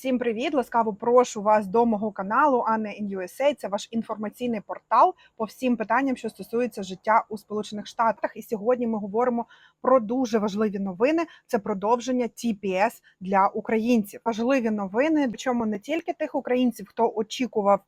Всім привіт! Ласкаво прошу вас до мого каналу Анна in USA. Це ваш інформаційний портал по всім питанням, що стосуються життя у Сполучених Штатах. І сьогодні ми говоримо про дуже важливі новини. Це продовження TPS для українців. Важливі новини, причому не тільки тих українців, хто очікував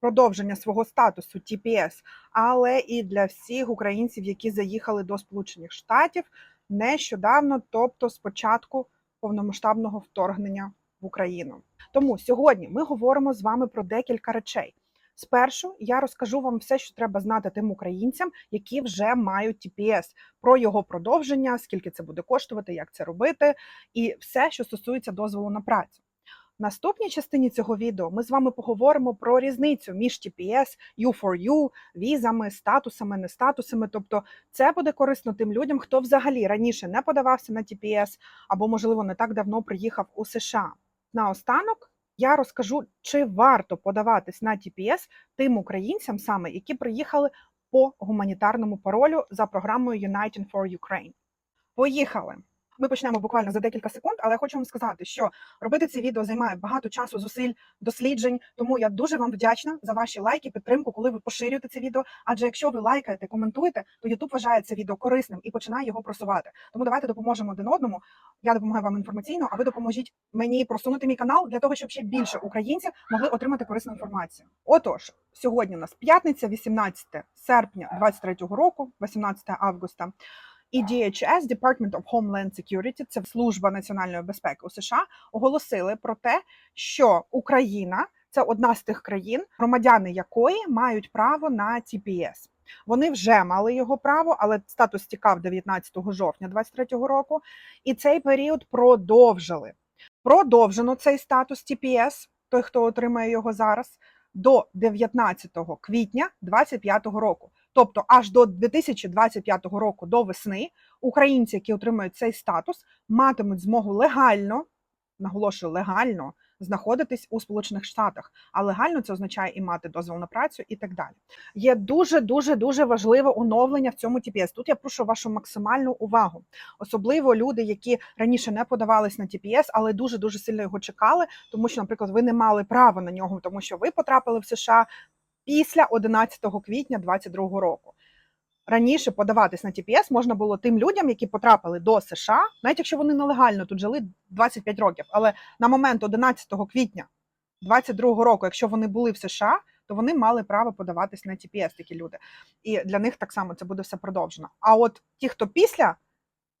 продовження свого статусу TPS, але і для всіх українців, які заїхали до Сполучених Штатів нещодавно, тобто з початку повномасштабного вторгнення в Україну. Тому сьогодні ми говоримо з вами про декілька речей. Спершу я розкажу вам все, що треба знати тим українцям, які вже мають TPS, про його продовження, скільки це буде коштувати, як це робити, і все, що стосується дозволу на працю. В наступній частині цього відео ми з вами поговоримо про різницю між TPS, U4U, візами, статусами, не статусами. Тобто, це буде корисно тим людям, хто взагалі раніше не подавався на TPS або, можливо, не так давно приїхав у США. Наостанок я розкажу, чи варто подаватись на TPS тим українцям, саме які приїхали по гуманітарному паролю за програмою United for Ukraine. Поїхали! Ми почнемо буквально за декілька секунд, але я хочу вам сказати, що робити це відео займає багато часу, зусиль, досліджень. Тому я дуже вам вдячна за ваші лайки, підтримку, коли ви поширюєте це відео. Адже якщо ви лайкаєте, коментуєте, то YouTube вважає це відео корисним і починає його просувати. Тому давайте допоможемо один одному. Я допомагаю вам інформаційно, а ви допоможіть мені просунути мій канал для того, щоб ще більше українців могли отримати корисну інформацію. Отож, сьогодні у нас п'ятниця, 18 серпня 2023 року, 18 августа. І DHS, Department of Homeland Security, це служба національної безпеки у США, оголосили про те, що Україна це одна з тих країн, громадяни якої мають право на TPS. Вони вже мали його право, але статус тікав 19 жовтня 2023 року, і цей період продовжили. Продовжено цей статус TPS, той, хто отримає його зараз, до 19 квітня 2025 року. Тобто аж до 2025 року до весни українці, які отримують цей статус, матимуть змогу легально, наголошую, легально знаходитись у Сполучених Штатах. А легально це означає і мати дозвіл на працю, і так далі. Є дуже дуже дуже важливе оновлення в цьому TPS. Тут я прошу вашу максимальну увагу, особливо люди, які раніше не подавались на TPS, але дуже дуже сильно його чекали, тому що, наприклад, ви не мали права на нього, тому що ви потрапили в США після 11 квітня 2022 року. Раніше подаватись на TPS можна було тим людям, які потрапили до США, навіть якщо вони нелегально тут жили 25 років. Але на момент 11 квітня 2022 року, якщо вони були в США, то вони мали право подаватись на TPS, такі люди. І для них так само це буде все продовжено. А от ті, хто після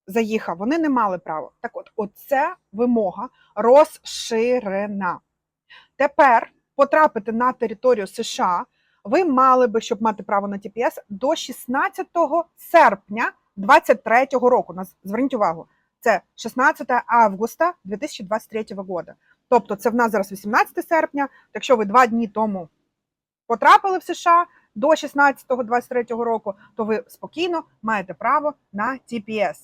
заїхав, вони не мали права. Так, от, оце вимога розширена. Тепер потрапити на територію США ви мали би, щоб мати право на TPS, до 16 серпня 2023 року. Зверніть увагу, це 16 августа 2023 року. Тобто, це в нас зараз 18 серпня. Якщо ви два дні тому потрапили в США до 16-23 року, то ви спокійно маєте право на TPS.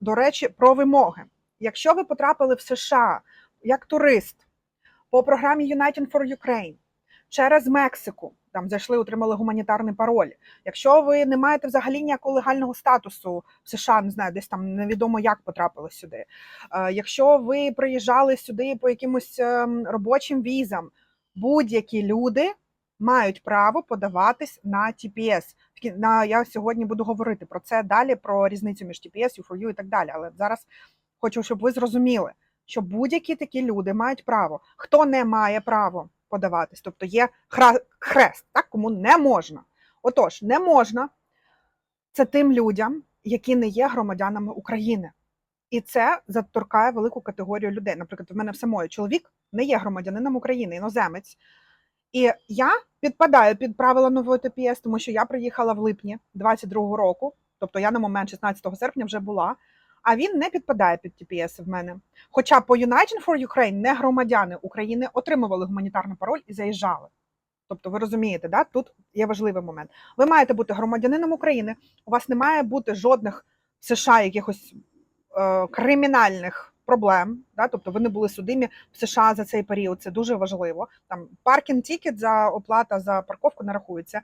До речі, про вимоги. Якщо ви потрапили в США як турист по програмі United for Ukraine через Мексику, там зайшли, отримали гуманітарний пароль. Якщо ви не маєте взагалі ніякого легального статусу в США, не знаю, десь там невідомо як потрапили сюди. Е, якщо ви приїжджали сюди по якимось ем, робочим візам, будь-які люди мають право подаватись на TPS. На я сьогодні буду говорити про це далі, про різницю між TPS, U4U і так далі. Але зараз хочу, щоб ви зрозуміли, що будь-які такі люди мають право. Хто не має право подаватись, тобто є хрест, так, кому не можна. Отож, не можна це тим людям, які не є громадянами України. І це заторкає велику категорію людей. Наприклад, в мене все моє чоловік не є громадянином України, іноземець. І я підпадаю під правила нової ТПС, тому що я приїхала в липні 22-го року, тобто я на момент 16 серпня вже була а він не підпадає під TPS в мене. Хоча по United for Ukraine не громадяни України отримували гуманітарний пароль і заїжджали. Тобто, ви розумієте, да? тут є важливий момент. Ви маєте бути громадянином України, у вас не має бути жодних в США якихось е, кримінальних проблем. Да? Тобто ви не були судимі в США за цей період. Це дуже важливо. Там паркінг тікет за оплата за парковку не рахується.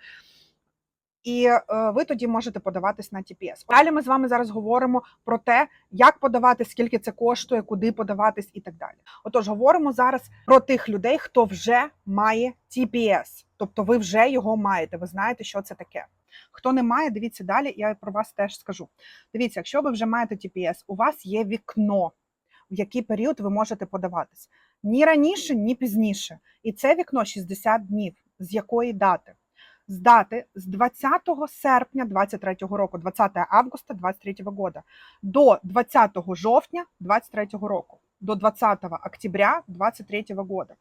І е, ви тоді можете подаватись на TPS. Далі ми з вами зараз говоримо про те, як подавати, скільки це коштує, куди подаватись і так далі. Отож, говоримо зараз про тих людей, хто вже має TPS, тобто ви вже його маєте. Ви знаєте, що це таке. Хто не має, дивіться далі. Я про вас теж скажу. Дивіться, якщо ви вже маєте TPS, у вас є вікно, в який період ви можете подаватись. Ні раніше, ні пізніше. І це вікно 60 днів. З якої дати? З дати з 20 серпня 23 року, 20 августа 23 года, до 20 жовтня 23 року, до 20 октября 23 года.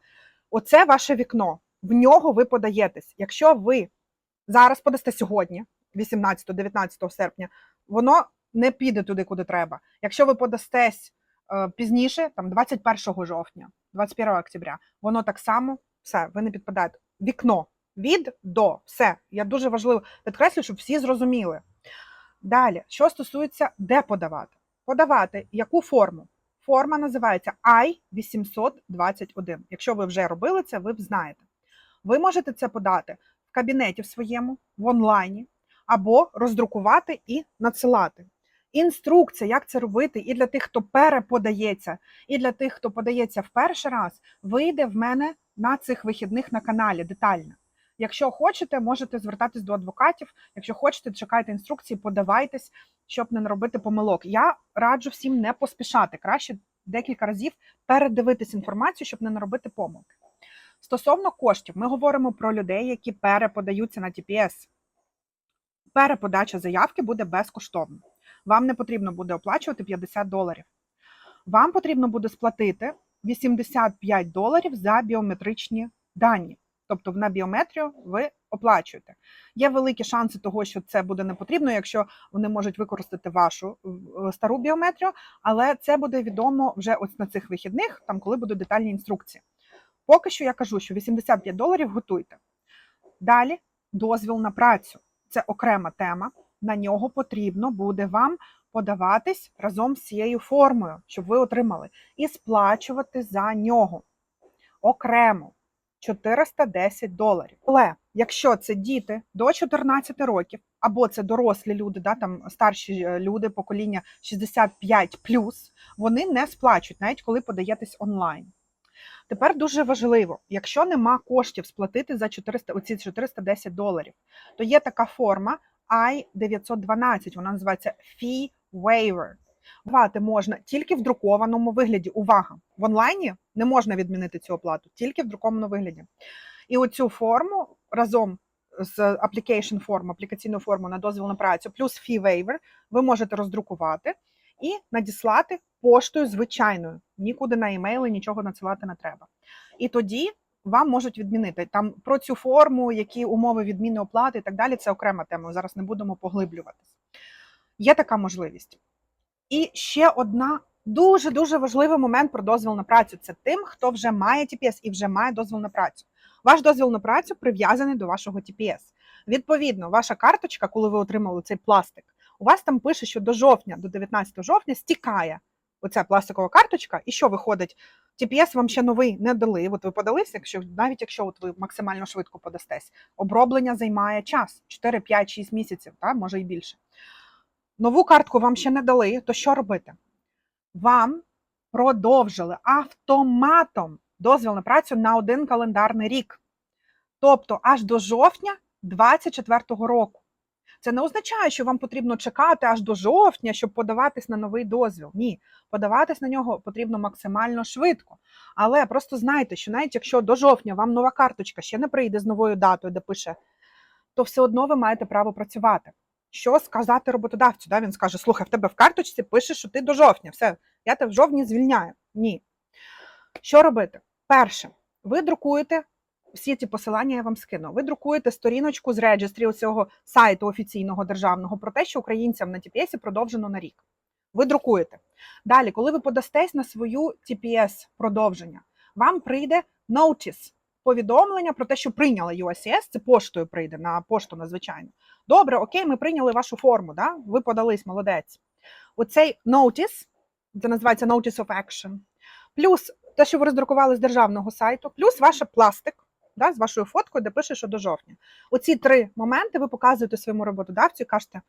Оце ваше вікно. В нього ви подаєтесь. Якщо ви зараз подасте сьогодні, 18-19 серпня, воно не піде туди, куди треба. Якщо ви подастесь е, пізніше, там 21 жовтня, 21 октября, воно так само все, ви не підпадаєте. Вікно від до все. Я дуже важливо підкреслю, щоб всі зрозуміли. Далі, що стосується де подавати? Подавати яку форму? Форма називається I-821. Якщо ви вже робили це, ви знаєте. Ви можете це подати в кабінеті в своєму, в онлайні, або роздрукувати і надсилати. Інструкція, як це робити, і для тих, хто переподається, і для тих, хто подається в перший раз, вийде в мене на цих вихідних на каналі детально. Якщо хочете, можете звертатись до адвокатів. Якщо хочете, чекайте інструкції, подавайтесь, щоб не наробити помилок. Я раджу всім не поспішати. Краще декілька разів передивитись інформацію, щоб не наробити помилки. Стосовно коштів, ми говоримо про людей, які переподаються на TPS. Переподача заявки буде безкоштовно. Вам не потрібно буде оплачувати 50 доларів. Вам потрібно буде сплатити 85 доларів за біометричні дані. Тобто на біометрію ви оплачуєте. Є великі шанси того, що це буде не потрібно, якщо вони можуть використати вашу е, стару біометрію, але це буде відомо вже ось на цих вихідних, там коли будуть детальні інструкції. Поки що я кажу, що 85 доларів готуйте. Далі дозвіл на працю. Це окрема тема. На нього потрібно буде вам подаватись разом з цією формою, щоб ви отримали, і сплачувати за нього окремо 410 доларів. Але якщо це діти до 14 років, або це дорослі люди, да, там старші е, люди, покоління 65 вони не сплачують, навіть коли подаєтесь онлайн. Тепер дуже важливо, якщо нема коштів сплатити за 400, оці 410 доларів, то є така форма I-912, вона називається Fee Waiver. Давати можна тільки в друкованому вигляді. Увага! В онлайні не можна відмінити цю оплату, тільки в друкованому вигляді. І оцю форму разом з application форм, аплікаційну форму на дозвіл на працю, плюс fee waiver, ви можете роздрукувати і надіслати поштою звичайною. Нікуди на емейли нічого надсилати не треба. І тоді вам можуть відмінити там про цю форму, які умови відміни оплати і так далі. Це окрема тема. Зараз не будемо поглиблюватись. Є така можливість. І ще одна дуже дуже важливий момент про дозвіл на працю. Це тим, хто вже має TPS і вже має дозвіл на працю. Ваш дозвіл на працю прив'язаний до вашого TPS. Відповідно, ваша карточка, коли ви отримали цей пластик, у вас там пише, що до жовтня, до 19 жовтня, стікає оця пластикова карточка, і що виходить? TPS вам ще новий не дали. От ви подалися, якщо навіть якщо от ви максимально швидко подастесь, оброблення займає час 4, 5, 6 місяців, та може і більше. Нову картку вам ще не дали, то що робити? Вам продовжили автоматом дозвіл на працю на один календарний рік. Тобто аж до жовтня 2024 року. Це не означає, що вам потрібно чекати аж до жовтня, щоб подаватись на новий дозвіл. Ні, подаватись на нього потрібно максимально швидко. Але просто знайте, що навіть якщо до жовтня вам нова карточка ще не прийде з новою датою, де пише, то все одно ви маєте право працювати. Що сказати роботодавцю? Да? Він скаже: слухай, в тебе в карточці пише, що ти до жовтня, все, я тебе в жовтні звільняю. Ні. Що робити? Перше, ви друкуєте всі ці посилання, я вам скину. Ви друкуєте сторіночку з реєстрі цього сайту офіційного державного про те, що українцям на TPS продовжено на рік. Ви друкуєте. Далі, коли ви подастесь на свою TPS продовження, вам прийде notice, повідомлення про те, що прийняли USCS, це поштою прийде на пошту надзвичайно. Добре, окей, ми прийняли вашу форму, да? ви подались, молодець. Оцей notice, це називається Notice of Action, плюс те, що ви роздрукували з державного сайту, плюс ваш пластик, да, з вашою фоткою, де пише, що до жовтня. Оці три моменти ви показуєте своєму роботодавцю і кажете: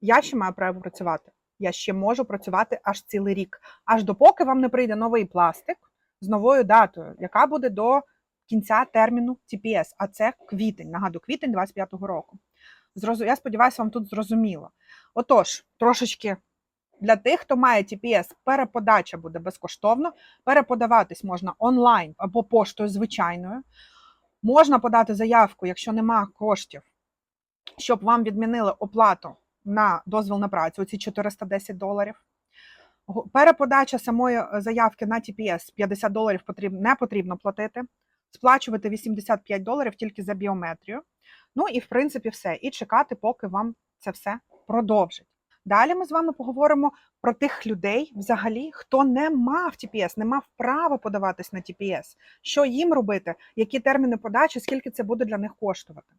я ще маю право працювати. Я ще можу працювати аж цілий рік, аж допоки вам не прийде новий пластик з новою датою, яка буде до кінця терміну TPS, а це квітень. Нагадую, квітень 25-го року. Я сподіваюся, вам тут зрозуміло. Отож, трошечки для тих, хто має TPS, переподача буде безкоштовно. Переподаватись можна онлайн або поштою звичайною. Можна подати заявку, якщо нема коштів, щоб вам відмінили оплату на дозвіл на працю, ці 410 доларів. Переподача самої е, заявки на TPS 50 доларів потрібно, не потрібно платити. Сплачувати 85 доларів тільки за біометрію. Ну і в принципі все. І чекати, поки вам це все продовжить. Далі ми з вами поговоримо про тих людей, взагалі, хто не мав TPS, не мав права подаватись на TPS. Що їм робити, які терміни подачі, скільки це буде для них коштувати.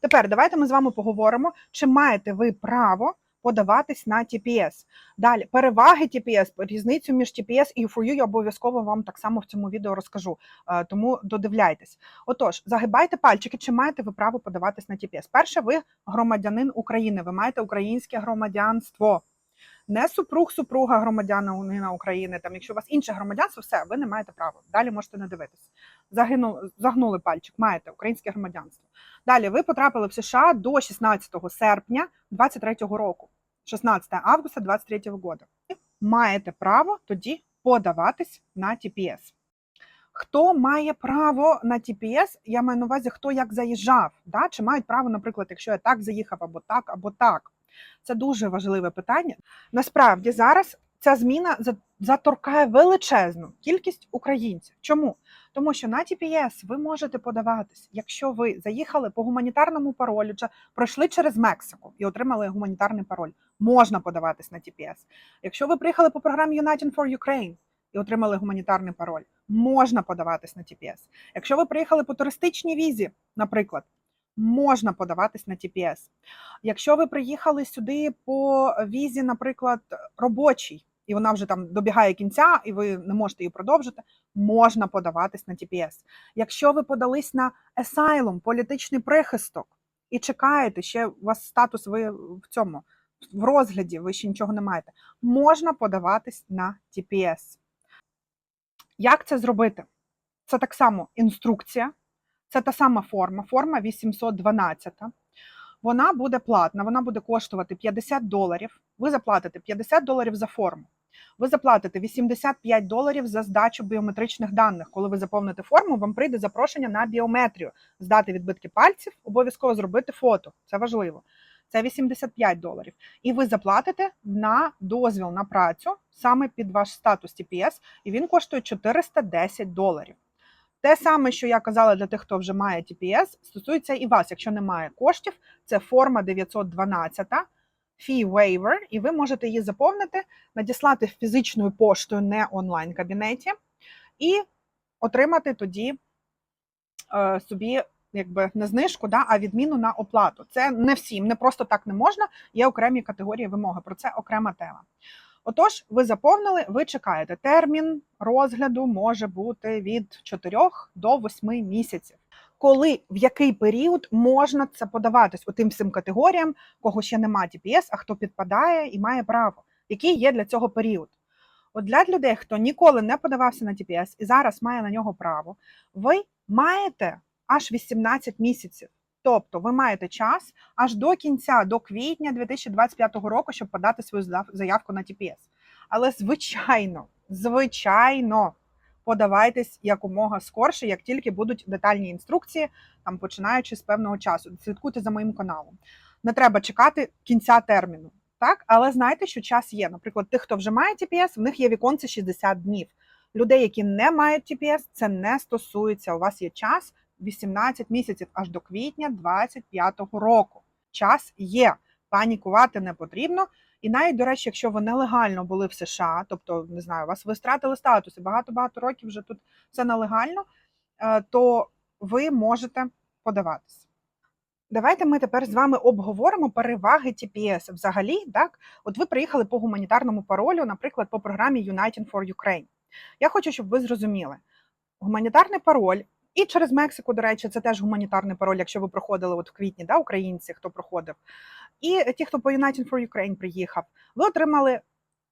Тепер давайте ми з вами поговоримо, чи маєте ви право подаватись на TPS. Далі переваги TPS, різницю між TPS і U4U я обов'язково вам так само в цьому відео розкажу. е, Тому додивляйтесь. Отож, загибайте пальчики, чи маєте ви право подаватись на TPS. Перше, ви громадянин України, ви маєте українське громадянство. Не супруг, супруга громадянина України. Там, якщо у вас інше громадянство, все, ви не маєте права. Далі можете не дивитись. Загину, загнули пальчик, маєте українське громадянство. Далі ви потрапили в США до 16 серпня 2023 року, 16 августа 2023 року. Маєте право тоді подаватись на TPS. Хто має право на TPS, я маю на увазі, хто як заїжджав, да? чи мають право, наприклад, якщо я так заїхав, або так, або так. Це дуже важливе питання. Насправді зараз ця зміна заторкає величезну кількість українців. Чому? Тому що на TPS ви можете подаватись, якщо ви заїхали по гуманітарному паролю, чи пройшли через Мексику і отримали гуманітарний пароль. Можна подаватись на TPS. Якщо ви приїхали по програмі United for Ukraine і отримали гуманітарний пароль, можна подаватись на TPS. Якщо ви приїхали по туристичній візі, наприклад, можна подаватись на TPS. Якщо ви приїхали сюди по візі, наприклад, робочій, і вона вже там добігає кінця, і ви не можете її продовжити, можна подаватись на TPS. Якщо ви подались на asylum, політичний прихисток, і чекаєте, ще у вас статус ви в цьому в розгляді, ви ще нічого не маєте, можна подаватись на TPS. Як це зробити? Це так само інструкція, це та сама форма, форма 812. Вона буде платна, вона буде коштувати 50 доларів. Ви заплатите 50 доларів за форму. Ви заплатите 85 доларів за здачу біометричних даних. Коли ви заповните форму, вам прийде запрошення на біометрію, здати відбитки пальців, обов'язково зробити фото. Це важливо. Це 85 доларів. І ви заплатите на дозвіл на працю саме під ваш статус TPS, і він коштує 410 доларів. Те саме, що я казала для тих, хто вже має TPS, стосується і вас. Якщо немає коштів, це форма 912, fee waiver, і ви можете її заповнити, надіслати фізичною поштою, не онлайн кабінеті, і отримати тоді е, собі якби не знижку, да, а відміну на оплату. Це не всім, не просто так не можна. Є окремі категорії вимоги. Про це окрема тема. Отож, ви заповнили, ви чекаєте. Термін розгляду може бути від 4 до 8 місяців. Коли в який період можна це подаватись у тим всім категоріям, кого ще немає TPS, а хто підпадає і має право, який є для цього період. От для людей, хто ніколи не подавався на TPS і зараз має на нього право, ви маєте аж 18 місяців. Тобто ви маєте час аж до кінця, до квітня 2025 року, щоб подати свою заявку на TPS. Але звичайно, звичайно, подавайтесь якомога скорше, як тільки будуть детальні інструкції, там починаючи з певного часу. Слідкуйте за моїм каналом. Не треба чекати кінця терміну. Так, але знайте, що час є. Наприклад, тих, хто вже має TPS, в них є віконце 60 днів. Людей, які не мають TPS, це не стосується. У вас є час 18 місяців аж до квітня 25-го року. Час є. Панікувати не потрібно. І навіть, до речі, якщо ви нелегально були в США, тобто не знаю, вас ви стратили статус і багато-багато років вже тут все нелегально, е, то ви можете подаватись. Давайте ми тепер з вами обговоримо переваги TPS. Взагалі, так, от ви приїхали по гуманітарному паролю, наприклад, по програмі United for Ukraine. Я хочу, щоб ви зрозуміли, гуманітарний пароль І через Мексику, до речі, це теж гуманітарний пароль, якщо ви проходили от в квітні, да, українці, хто проходив. І ті, хто по United for Ukraine приїхав, ви отримали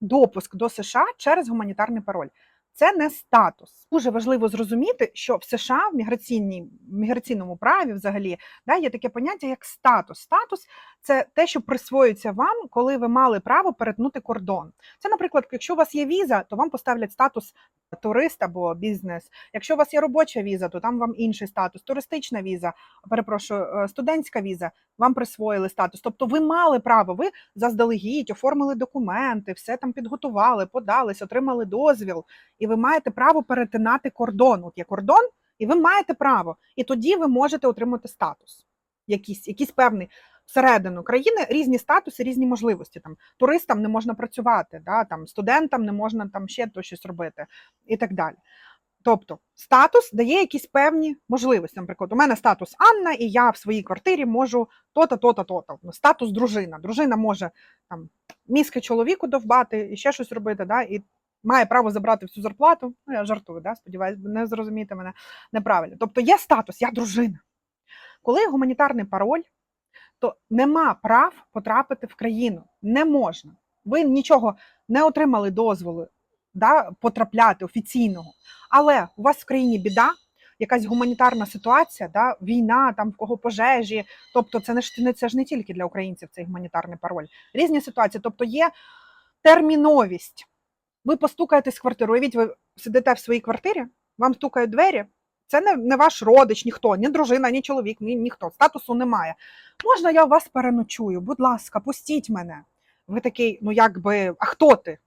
допуск до США через гуманітарний пароль. Це не статус. Дуже важливо зрозуміти, що в США в міграційній міграційному праві взагалі да, є таке поняття як статус. Статус це те, що присвоюється вам, коли ви мали право перетнути кордон. Це, наприклад, якщо у вас є віза, то вам поставлять статус турист або бізнес. Якщо у вас є робоча віза, то там вам інший статус. Туристична віза, перепрошую, е, студентська віза, вам присвоїли статус. Тобто ви мали право, ви заздалегідь оформили документи, все там підготували, подались, отримали дозвіл, і ви маєте право перетинати кордон. От є кордон, і ви маєте право. І тоді ви можете отримати статус. Якийсь, якийсь певний всередину країни різні статуси, різні можливості. Там туристам не можна працювати, да, там студентам не можна там ще то щось робити і так далі. Тобто статус дає якісь певні можливості. Наприклад, у мене статус Анна, і я в своїй квартирі можу то-то, то-то, то-то. Ну, Статус дружина. Дружина може там мізки чоловіку довбати і ще щось робити, да, і має право забрати всю зарплату. Ну, я жартую, да, сподіваюсь, не зрозумієте мене неправильно. Тобто є статус, я дружина. Коли гуманітарний пароль, то нема прав потрапити в країну. Не можна. Ви нічого не отримали дозволу да, потрапляти офіційного. Але у вас в країні біда, якась гуманітарна ситуація, да, війна, там в кого пожежі. Тобто, це не ж це ж не тільки для українців цей гуманітарний пароль. Різні ситуації. Тобто є терміновість. Ви постукаєтесь в квартиру. Уявіть, ви сидите в своїй квартирі, вам стукають двері. Це не, не ваш родич, ніхто, ні дружина, ні чоловік, ні ніхто. Статусу немає. Можна я у вас переночую? Будь ласка, пустіть мене. Ви такий, ну якби, а хто ти?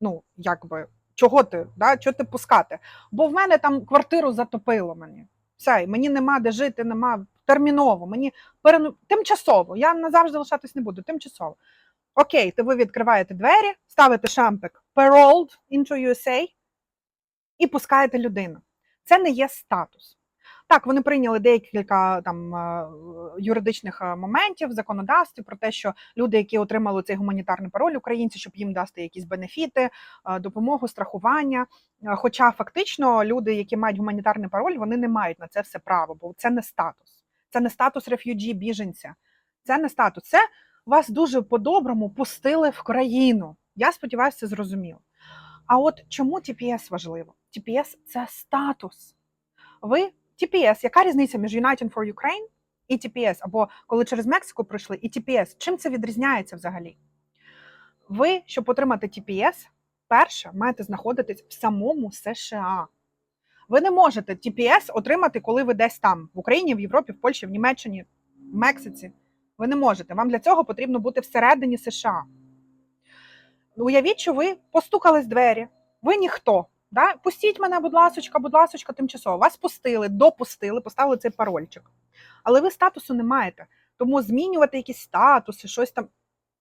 Ну, якби, чого ти? Да? Чого ти пускати? Бо в мене там квартиру затопило мені. Все, мені нема де жити, нема терміново. Мені перену... тимчасово. Я назавжди лишатись не буду, тимчасово. Окей, то ви відкриваєте двері, ставите шампик paroled into USA і пускаєте людину. Це не є статус. Так, вони прийняли декілька там е, юридичних е, моментів в законодавстві про те, що люди, які отримали цей гуманітарний пароль, українці, щоб їм дати якісь бенефіти, е, допомогу, страхування. Хоча фактично люди, які мають гуманітарний пароль, вони не мають на це все право, бо це не статус. Це не статус реф'юджі, біженця. Це не статус. Це вас дуже по-доброму пустили в країну. Я сподіваюся, це зрозуміло. А от чому TPS важливо? TPS – це статус. Ви TPS, яка різниця між United for Ukraine і TPS? Або коли через Мексику прийшли, і TPS? Чим це відрізняється взагалі? Ви, щоб отримати TPS, перше маєте знаходитись в самому США. Ви не можете TPS отримати, коли ви десь там, в Україні, в Європі, в Польщі, в Німеччині, в Мексиці. Ви не можете. Вам для цього потрібно бути всередині США. Уявіть, що ви постукали з двері, ви ніхто. Да? Пустіть мене, будь ласочка, будь ласочка, тимчасово. Вас пустили, допустили, поставили цей парольчик. Але ви статусу не маєте. Тому змінювати якісь статуси, щось там.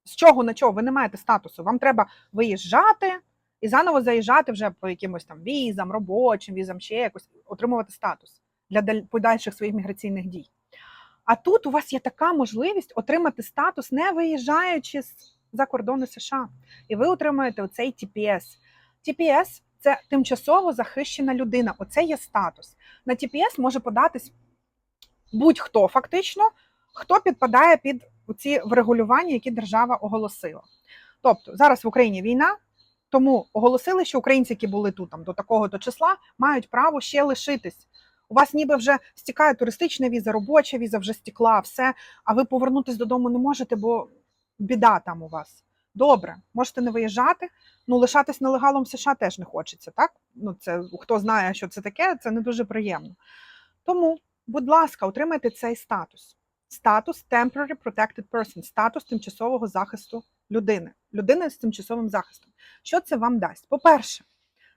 З чого на чого? Ви не маєте статусу. Вам треба виїжджати і заново заїжджати вже по якимось там візам, робочим візам, ще якось отримувати статус для даль- подальших своїх міграційних дій. А тут у вас є така можливість отримати статус, не виїжджаючи з- за кордони США. І ви отримуєте оцей TPS. TPS – це тимчасово захищена людина. Оце є статус. На TPS може податись будь-хто фактично, хто підпадає під ці врегулювання, які держава оголосила. Тобто зараз в Україні війна, тому оголосили, що українці, які були тут там до такого-то числа, мають право ще лишитись. У вас ніби вже стікає туристична віза, робоча віза вже стікла, все, а ви повернутись додому не можете, бо біда там у вас. Добре, можете не виїжджати. Ну, лишатись нелегалом в США теж не хочеться, так? Ну, це хто знає, що це таке, це не дуже приємно. Тому, будь ласка, отримайте цей статус. Статус Temporary Protected Person, статус тимчасового захисту людини, людини з тимчасовим захистом. Що це вам дасть? По-перше,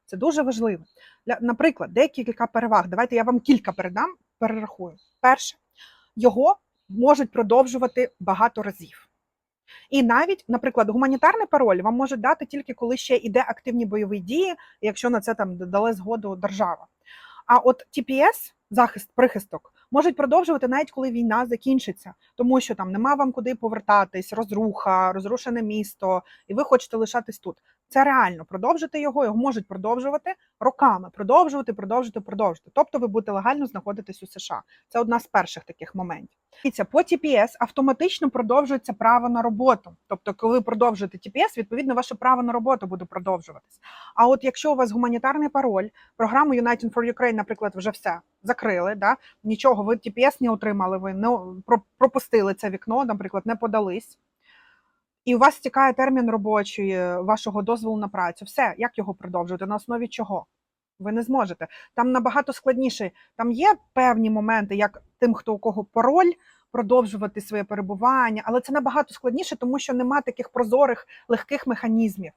це дуже важливо. Наприклад, декілька переваг. Давайте я вам кілька передам, перерахую. Перше, його можуть продовжувати багато разів. І навіть, наприклад, гуманітарний пароль вам можуть дати тільки коли ще йде активні бойові дії, якщо на це там дали згоду держава. А от TPS, захист, прихисток, можуть продовжувати навіть коли війна закінчиться, тому що там нема вам куди повертатись, розруха, розрушене місто, і ви хочете лишатись тут. Це реально продовжити його, його можуть продовжувати роками, продовжувати, продовжувати, продовжувати. Тобто ви будете легально знаходитись у США. Це одна з перших таких моментів. Дивіться, по TPS автоматично продовжується право на роботу. Тобто, коли ви продовжуєте TPS, відповідно, ваше право на роботу буде продовжуватись. А от якщо у вас гуманітарний пароль, програму United for Ukraine, наприклад, вже все закрили, да? нічого, ви TPS не отримали, ви не пропустили це вікно, наприклад, не подались. І у вас стікає термін робочої вашого дозволу на працю. Все, як його продовжувати? На основі чого? Ви не зможете. Там набагато складніше. Там є певні моменти, як тим, хто у кого пароль, продовжувати своє перебування, але це набагато складніше, тому що нема таких прозорих легких механізмів.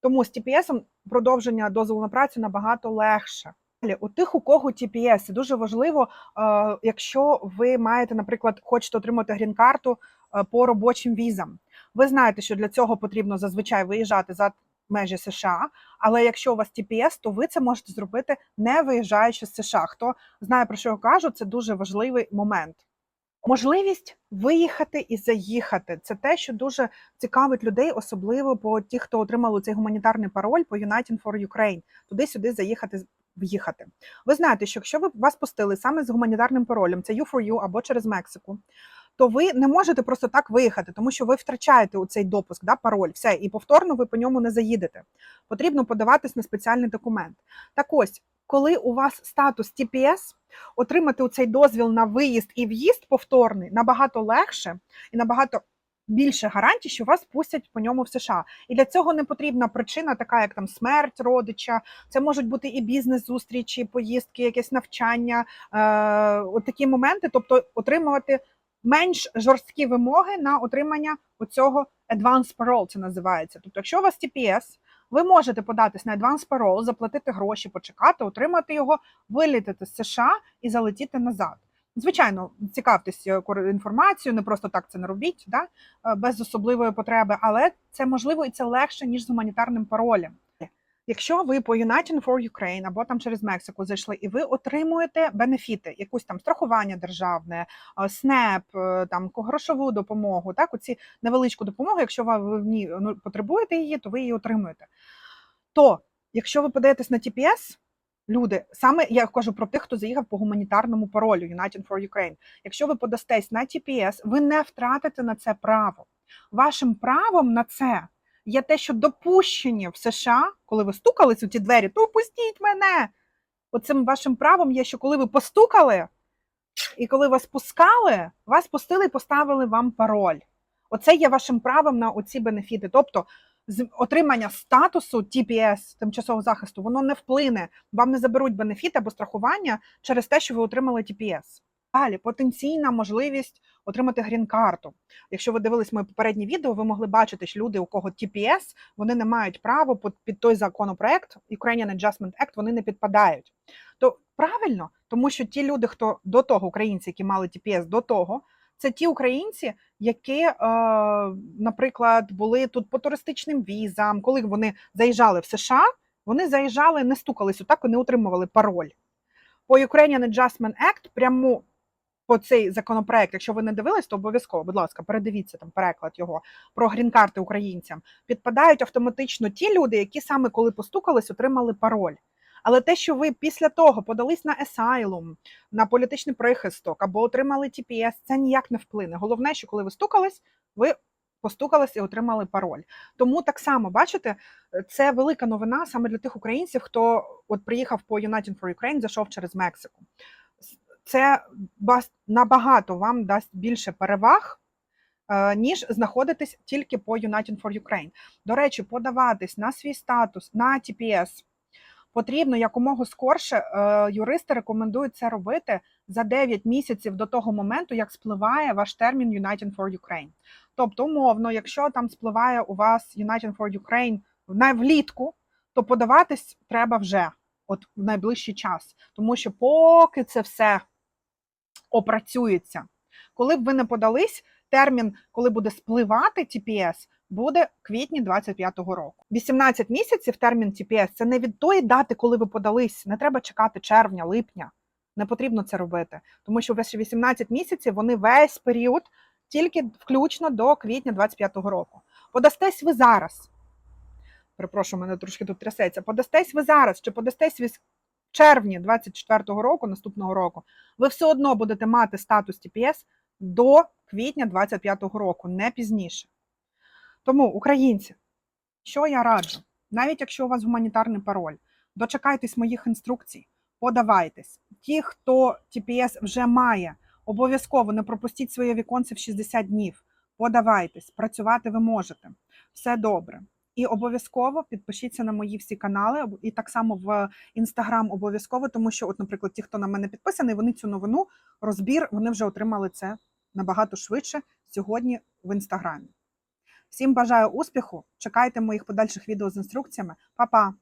Тому з TPS продовження дозволу на працю набагато легше. У тих, у кого TPS, дуже важливо, е, якщо ви маєте, наприклад, хочете отримати грін-карту е, по робочим візам. Ви знаєте, що для цього потрібно зазвичай виїжджати за межі США. Але якщо у вас TPS, то ви це можете зробити не виїжджаючи з США. Хто знає про що я кажу, це дуже важливий момент. Можливість виїхати і заїхати це те, що дуже цікавить людей, особливо по ті, хто отримали цей гуманітарний пароль по United for Ukraine, туди-сюди заїхати, в'їхати. Ви знаєте, що якщо ви вас пустили саме з гуманітарним паролем, це U4U або через Мексику, то ви не можете просто так виїхати, тому що ви втрачаєте у цей допуск, да, пароль, все, і повторно ви по ньому не заїдете. Потрібно подаватись на спеціальний документ. Так ось, коли у вас статус TPS, отримати у цей дозвіл на виїзд і в'їзд повторний набагато легше і набагато більше гарантій, що вас пустять по ньому в США. І для цього не потрібна причина, така як там смерть родича. Це можуть бути і бізнес-зустрічі, поїздки, якесь навчання, е, от такі моменти, тобто отримувати менш жорсткі вимоги на отримання оцього advance parole, це називається. Тобто, якщо у вас TPS, ви можете податись на advance parole, заплатити гроші, почекати, отримати його, вилітати з США і залетіти назад. Звичайно, цікавтесь е, інформацією, не просто так це не робіть, да? е, без особливої потреби, але це можливо і це легше, ніж з гуманітарним паролем. Якщо ви по United for Ukraine або там через Мексику зайшли, і ви отримуєте бенефіти, якусь там страхування державне, е, СНЕП, е, там грошову допомогу, так, оці невеличку допомогу, якщо ви в ній ну, потребуєте її, то ви її отримуєте. То, якщо ви подаєтесь на TPS, люди, саме я кажу про тих, хто заїхав по гуманітарному паролю United for Ukraine, якщо ви подастесь на TPS, ви не втратите на це право. Вашим правом на це є те, що допущені в США, коли ви стукались у ті двері, то пустіть мене. Оцим вашим правом є, що коли ви постукали, і коли вас пускали, вас пустили і поставили вам пароль. Оце є вашим правом на оці бенефіти. Тобто отримання статусу TPS, тимчасового захисту, воно не вплине, вам не заберуть бенефіти або страхування через те, що ви отримали TPS. Далі потенційна можливість отримати грін-карту. Якщо ви дивились моє попереднє відео, ви могли бачити, що люди, у кого TPS, вони не мають права під, той законопроект Ukrainian Adjustment Act, вони не підпадають. То правильно, тому що ті люди, хто до того, українці, які мали TPS до того, це ті українці, які, е, наприклад, були тут по туристичним візам, коли вони заїжджали в США, вони заїжджали, не стукались отак і не отримували пароль. По Ukrainian Adjustment Act пряму по цей законопроект, якщо ви не дивились, то обов'язково, будь ласка, передивіться там переклад його про грін-карти українцям. Підпадають автоматично ті люди, які саме коли постукались, отримали пароль. Але те, що ви після того подались на асайлум, на політичний прихисток або отримали TPS, це ніяк не вплине. Головне, що коли ви стукались, ви постукались і отримали пароль. Тому так само, бачите, це велика новина саме для тих українців, хто от приїхав по United for Ukraine, зайшов через Мексику. Це набагато вам дасть більше переваг, е, ніж знаходитись тільки по United for Ukraine. До речі, подаватись на свій статус на TPS потрібно якомога скорше. Е, Юристи рекомендують це робити за 9 місяців до того моменту, як спливає ваш термін United for Ukraine. Тобто, умовно, якщо там спливає у вас United for Ukraine влітку, то подаватись треба вже от в найближчий час, тому що поки це все опрацюється, коли б ви не подались, термін, коли буде спливати TPS, буде квітні 25-го року. 18 місяців термін TPS – це не від тої дати, коли ви подались. Не треба чекати червня, липня. Не потрібно це робити, тому що ваші 18 місяців вони весь період тільки включно до квітня 25-го року. Подастесь ви зараз. перепрошую, мене трошки тут трясеться. Подастесь ви зараз чи подастесь в червні 24-го року, наступного року, ви все одно будете мати статус TPS до квітня 25-го року, не пізніше. Тому, українці, що я раджу? Навіть якщо у вас гуманітарний пароль, дочекайтесь моїх інструкцій, подавайтесь. Ті, хто TPS вже має, обов'язково не пропустіть своє віконце в 60 днів. Подавайтесь, працювати ви можете. Все добре. І обов'язково підпишіться на мої всі канали, і так само в інстаграм обов'язково, тому що, от, наприклад, ті, хто на мене підписаний, вони цю новину, розбір, вони вже отримали це набагато швидше сьогодні в інстаграмі. Всім бажаю успіху! Чекайте моїх подальших відео з інструкціями. Па-па!